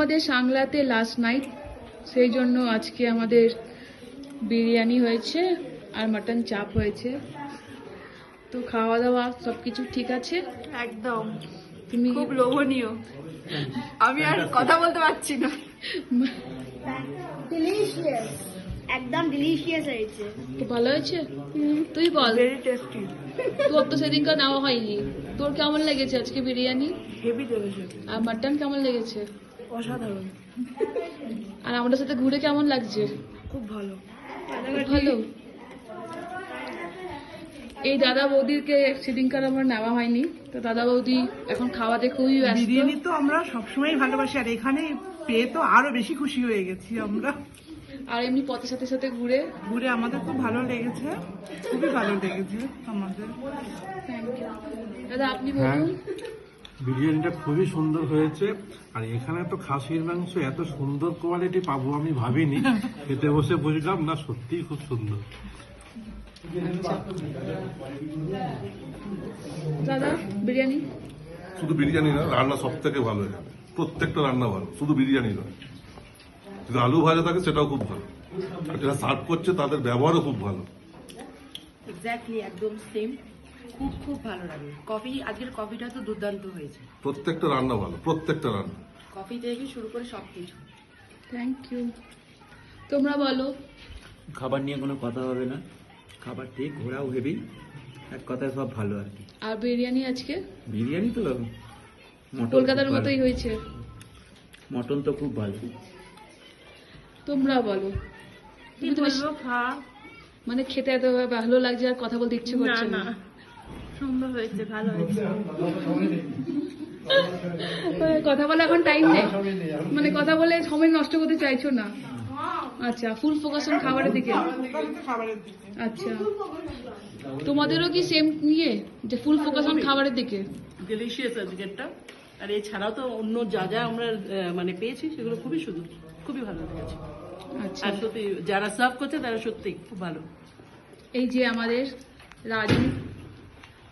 আমাদের সাংলাতে last night সেই জন্য আজকে আমাদের বিরিয়ানি হয়েছে আর মাটন চাপ হয়েছে। তো খাওয়া দাওয়া সব কিছু ঠিক আছে? একদম। তুমি খুব লোভনীয়। আমি আর কথা বলতে পারছি না। ডিলিশিয়াস একদম ডিলিশিয়াস হয়েছে। তো ভালো হয়েছে? তুই বল। ভেরি টেস্টি তোর তো সেদিনকার নেওয়া হয়নি। তোর কেমন লেগেছে আজকে বিরিয়ানি? হেভি লেগেছে আর মাটন কেমন লেগেছে? অসাধারণ। আর আমাদের সাথে ঘুরে কেমন লাগছে? খুব ভালো। ভালো। এই দাদা বৌদিকে সেদিনকার আমার নেওয়া হয়নি তো দাদা বৌদি এখন খাওয়াতে খুবই বিরিয়ানি তো আমরা সবসময় ভালোবাসি আর এখানে পেয়ে তো আরও বেশি খুশি হয়ে গেছি আমরা। আর এমনি পথের সাথে সাথে ঘুরে? ঘুরে আমাদের খুব ভালো লেগেছে খুবই ভালো লেগেছে আমাদের। দাদা আপনি হ্যাঁ। বলুন। বিরিয়ানিটা খুবই সুন্দর হয়েছে। আর এখানে তো খাসির মাংস এত সুন্দর কোয়ালিটি পাবো আমি ভাবিনি। খেতে বসে বুঝলাম না সত্যিই খুব সুন্দর। দাদা বিরিয়ানি? শুধু বিরিয়ানি না রান্না সব থেকে ভালো এখানে। প্রত্যেকটা রান্না ভালো শুধু বিরিয়ানি নয়। যদি আলু ভাজা থাকে সেটাও খুব ভালো। আর যারা সার্ভ করছে তাদের ব্যবহারও খুব ভালো। এক্স্যাক্টলি একদম সেম খুব খুব ভালো লাগে। কফি আজকের কফিটা তো দুর্দান্ত হয়েছে। প্রত্যেকটা রান্না ভালো প্রত্যেকটা রান্না। কফি থেকে শুরু করে সব কিছু। থ্যাংক ইউ তোমরা বলো। খাবার নিয়ে কোনো কথা হবে না। খাবার ঠিক ঘোরাও হেভি এক কথায় সব ভালো আর কি। আর বিরিয়ানি আজকে? বিরিয়ানি তো মটন কলকাতার মতোই হয়েছে। মটন তো খুব ভালো। তোমরা বলো। কি বলব খা। মানে খেতে এত ভালো লাগছে আর কথা বলতে ইচ্ছে করছে না। না। সুন্দর হয়েছে ভালো হয়েছে। কথা বলে এখন টাইম নেই। মানে কথা বলে সময় নষ্ট করতে চাইছো না? আচ্ছা ফুল ফোকাস অন খাবারের দিকে? আচ্ছা। তোমাদেরও কি সেম নিয়ে যে ফুল ফোকাস অন খাবারের দিকে? ডেলিশিয়াস আজকেরটা। আর এছাড়াও তো অন্য যা যা আমরা মানে পেয়েছি সেগুলো খুবই সুন্দর খুবই ভালো লেগেছে। আচ্ছা। আর সত্যি যারা সার্ভ করছে তারা সত্যি খুব ভালো। এই যে আমাদের রাজু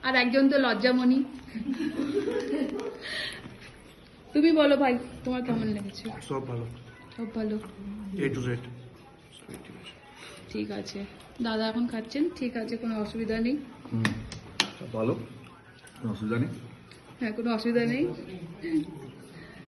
আর একজন তো লজ্জামণি। তুমি বলো ভাই তোমার কেমন লেগেছে? সব ভালো। সব ভালো? এ টু জেড ঠিক আছে। দাদা এখন খাচ্ছেন? ঠিক আছে কোনো অসুবিধা নেই। ভালো? কোনো অসুবিধা নেই? হ্যাঁ কোনো অসুবিধা নেই?